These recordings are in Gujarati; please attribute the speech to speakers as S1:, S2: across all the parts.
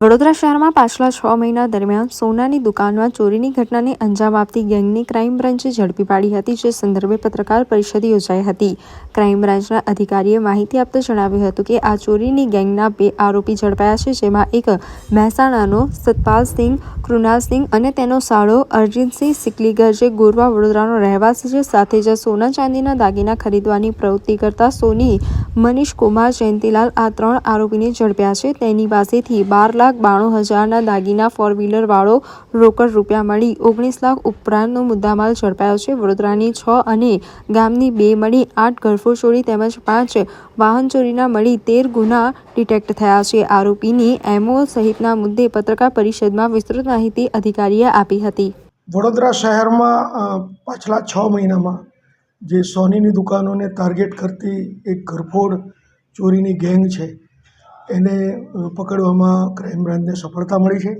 S1: વડોદરા શહેરમાં પાછલા છ મહિના દરમિયાન સોનાની દુકાનમાં ચોરીની ઘટનાને અંજામ આપતી ગેંગની ક્રાઇમ બ્રાન્ચે ઝડપી પાડી હતી, જે સંદર્ભે પત્રકાર પરિષદ યોજાઈ હતી. ક્રાઇમ બ્રાન્ચના અધિકારીએ માહિતી આપતા જણાવ્યું હતું કે, આ ચોરીની ગેંગના બે આરોપી ઝડપાયા છે, જેમાં એક મહેસાણાનો સતપાલસિંહ કૃણાલસિંહ અને તેનો સાળો અરજીતસિંહ સિકલીગર, જે ગોરવા વડોદરાનો રહેવાસી છે, સાથે જ સોના ચાંદીના દાગીના ખરીદવાની પ્રવૃત્તિ કરતા સોની મનીષ કુમાર જયંતિલાલ આ ત્રણ આરોપીને ઝડપ્યા છે. તેની પાસેથી બાર લાખ બાણું હજારના દાગીના ફોર વ્હીલરવાળો રોકડ રૂપિયા મળી ઓગણીસ લાખ ઉપરાંતનો મુદ્દામાલ ઝડપાયો છે. વડોદરાની છ અને ગામની બે મળી આઠ ઘરફોડ ચોરી તેમજ પાંચ વાહન ચોરીના મળી તેર ગુના ડિટેક્ટ થયા છે. આરોપીની એમઓ સહિતના મુદ્દે પત્રકાર પરિષદમાં વિસ્તૃત માહિતી અધિકારીએ આપી હતી.
S2: વડોદરા શહેરમાં પાછલા છ મહિનામાં જે સોનીની દુકાનોને ટાર્ગેટ કરતી એક ઘરફોડ ચોરીની ગેંગ છે, એને પકડવામાં ક્રાઇમ બ્રાન્ચને સફળતા મળી છે.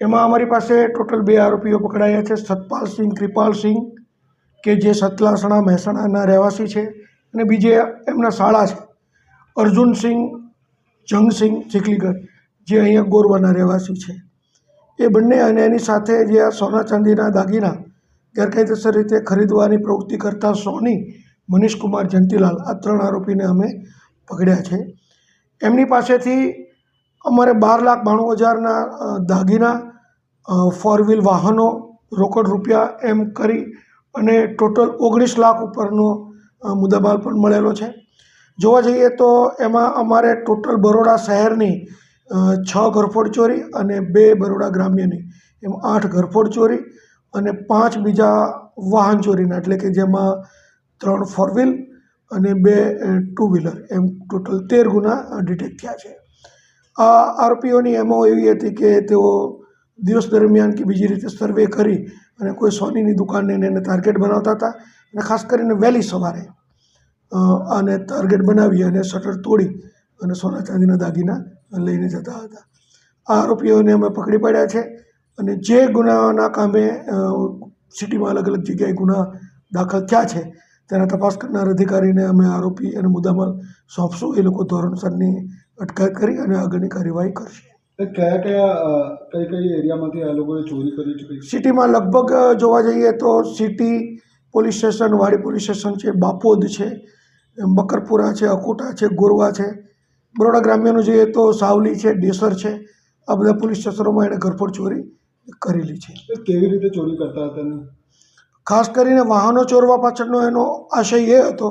S2: એમાં અમારી પાસે ટોટલ બે આરોપીઓ પકડાયા છે સતપાલસિંહ કૃપાલસિંહ કે જે સતલાસણા મહેસાણાના રહેવાસી છે, અને બીજે એમના શાળા છે અર્જુનસિંહ જંગસિંહ ચીખલીગઢ જે અહીંયા ગોરવાના રહેવાસી છે. એ બંને અને એની સાથે જે આ સોના ચાંદીના દાગીના ગેરકાયદેસર રીતે ખરીદવાની પ્રવૃત્તિ કરતા સોની મનીષકુમાર જંતીલાલ આ ત્રણ આરોપીને અમે પકડ્યા છે. એમની પાસેથી અમારે બાર લાખ બાણું હજારના દાગીના ફોર વ્હીલ વાહનો, રોકડ રૂપિયા એમ કરી અને ટોટલ ઓગણીસ લાખ ઉપરનો મુદ્દામાલ પણ મળેલો છે. જોવા જઈએ તો એમાં અમારે ટોટલ બરોડા શહેરની છ ઘરફોડ ચોરી અને બે બરોડા ગ્રામ્યની, એમ આઠ ઘરફોડ ચોરી અને પાંચ બીજા વાહન ચોરીના, એટલે કે જેમાં ત્રણ ફોર વ્હીલ અને બે ટુ વ્હીલર એમ ટોટલ તેર ગુના ડિટેક્ટ થયા છે. આ આરોપીઓની એમો એવી હતી કે તેઓ દિવસ દરમિયાન કે બીજી રીતે સર્વે કરી અને કોઈ સોનીની દુકાનને એને ટાર્ગેટ બનાવતા હતા અને ખાસ કરીને વહેલી સવારે આને ટાર્ગેટ બનાવી અને શટર તોડી અને સોના ચાંદીના દાગીના લઈને જતા હતા. આ આરોપીઓને અમે પકડી પાડ્યા છે. અને જે ગુનાના કામે સિટીમાં અલગ અલગ જગ્યાએ ગુના દાખલ થયા છે તેના તપાસ કરનાર અધિકારીને અમે આરોપી અને મુદ્દામાલ સોંપશું. એ લોકો ધોરણસરની અટકાયત કરી અને આગળની કાર્યવાહી કરશે.
S3: કયા કયા કઈ કઈ એરિયામાંથી આ લોકોએ ચોરી કરી છે?
S2: સિટીમાં લગભગ જોવા જઈએ તો city police station Wadi police station છે બાપોદ છે મકરપુરા છે અકોટા છે ગોરવા છે. બરોડા ગ્રામ્યનું જોઈએ તો સાવલી છે ડેસર છે. આ બધા પોલીસ સ્ટેશનોમાં એણે ઘરફોડ ચોરી કરેલી છે.
S3: કેવી રીતે ચોરી કરતા હતા
S2: ખાસ કરીને વાહનો ચોરવા પાછળનો એનો આશય એ હતો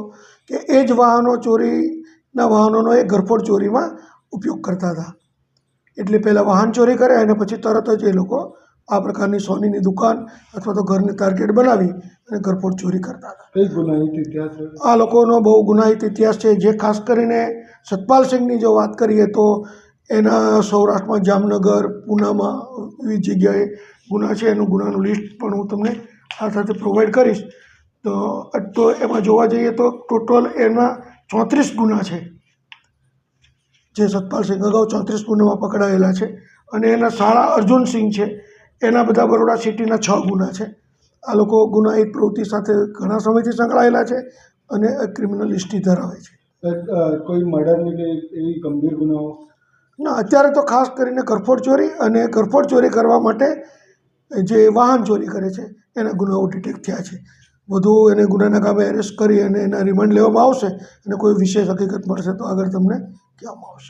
S2: કે એ જ વાહનો ચોરીના વાહનોનો એ ઘરફોડ ચોરીમાં ઉપયોગ કરતા હતા. એટલે પહેલાં વાહન ચોરી કરે અને પછી તરત જ એ લોકો આ પ્રકારની સોનીની દુકાન અથવા તો ઘરની ટાર્ગેટ બનાવી અને ઘરફોડ ચોરી કરતા હતા.
S3: ગુનાહિત ઇતિહાસ
S2: આ લોકોનો બહુ ગુનાહિત ઇતિહાસ છે. જે ખાસ કરીને સતપાલ સિંહની જો વાત કરીએ તો એના સૌરાષ્ટ્રમાં જામનગર, પૂનામાં વિવિધ જગ્યાએ ગુના છે, એનું ગુનાનું લિસ્ટ પણ હું તમને આ સાથે પ્રોવાઈડ કરીશ. તો તો એમાં જોવા જઈએ તો ટોટલ એના ચોત્રીસ ગુના છે. જે સતપાલસિંહ અગાઉ ચોત્રીસ ગુનામાં પકડાયેલા છે અને એના શાળા અર્જુનસિંહ છે. એના બધા બરોડા સિટીના છ ગુના છે. આ લોકો ગુનાહિત પ્રવૃત્તિ સાથે ઘણા સમયથી સંકળાયેલા છે અને ક્રિમિનલ હિસ્ટ્રી ધરાવે છે.
S3: કોઈ મર્ડરની કે એવી ગંભીર ગુનાઓ
S2: ના, અત્યારે તો ખાસ કરીને ઘરફોડ ચોરી અને ઘરફોડ ચોરી કરવા માટે જે વાહન ચોરી કરે છે, એના ગુનાઓ ડિટેક્ટ થયા છે. વધુ એને ગુનાના કામે એરેસ્ટ કરી અને એના રિમાન્ડ લેવામાં આવશે અને કોઈ વિશેષ હકીકત મળશે તો આગળ તમને કહેવામાં આવશે.